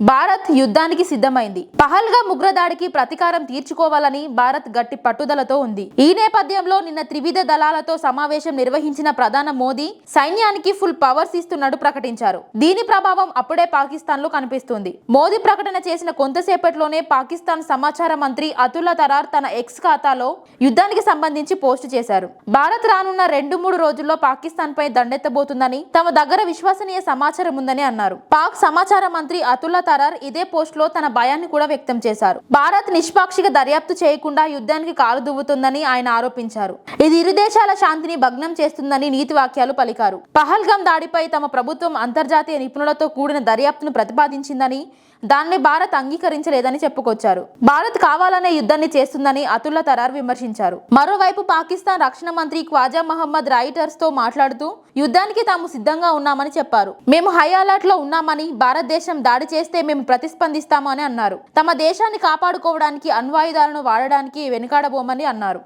భారత్ యుద్ధానికి సిద్ధమైంది. పహల్గా ఉగ్రదాడికి ప్రతీకారం తీర్చుకోవాలని భారత్ గట్టి పట్టుదలతో ఉంది. ఈ నేపథ్యంలో నిన్న త్రివిధ దళాలతో సమావేశం నిర్వహించిన ప్రధాన మోదీ సైన్యానికి ఫుల్ పవర్స్ ఇస్తున్నట్టు ప్రకటించారు. దీని ప్రభావం అప్పుడే పాకిస్తాన్లో కనిపిస్తుంది. మోదీ ప్రకటన చేసిన కొంతసేపట్లోనే పాకిస్తాన్ సమాచార మంత్రి అతుల్లా తరార్ తన ఎక్స్ ఖాతాలో యుద్ధానికి సంబంధించి పోస్టు చేశారు. భారత్ రానున్న రెండు మూడు రోజుల్లో పాకిస్తాన్ పై దండెత్తబోతుందని తమ దగ్గర విశ్వసనీయ సమాచారం ఉందని అన్నారు. పాక్ సమాచార మంత్రి అతుల్లా తరర్ ఇదే పోస్ట్లో తన భయాన్ని కూడా వ్యక్తం చేశారు. భారత్ నిష్పాక్షిక దర్యాప్తు చేయకుండా యుద్ధానికి కాలు దువ్వుతుందని ఆయన ఆరోపించారు. ఇది ఇరు దేశాల శాంతిని భగ్నం చేస్తుందని నీతి వాక్యాలు పలికారు. పహల్గాం దాడిపై తమ ప్రభుత్వం అంతర్జాతీయ నిపుణులతో కూడిన దర్యాప్తును ప్రతిపాదించిందని దాన్ని భారత్ అంగీకరించలేదని చెప్పుకొచ్చారు. భారత్ కావాలనే యుద్ధాన్ని చేస్తుందని అతుల్లా తరార్ విమర్శించారు. మరోవైపు పాకిస్తాన్ రక్షణ మంత్రి ఖ్వాజా మహమ్మద్ రైటర్స్తో మాట్లాడుతూ యుద్ధానికి తాము సిద్ధంగా ఉన్నామని చెప్పారు. మేము హై అలర్ట్లో ఉన్నామని భారతదేశం దాడి చేస్తే మేము ప్రతిస్పందిస్తామని అన్నారు. తమ దేశాన్ని కాపాడుకోవడానికి అణ్వాయుధాలను వాడడానికి వెనుకాడబోమని అన్నారు.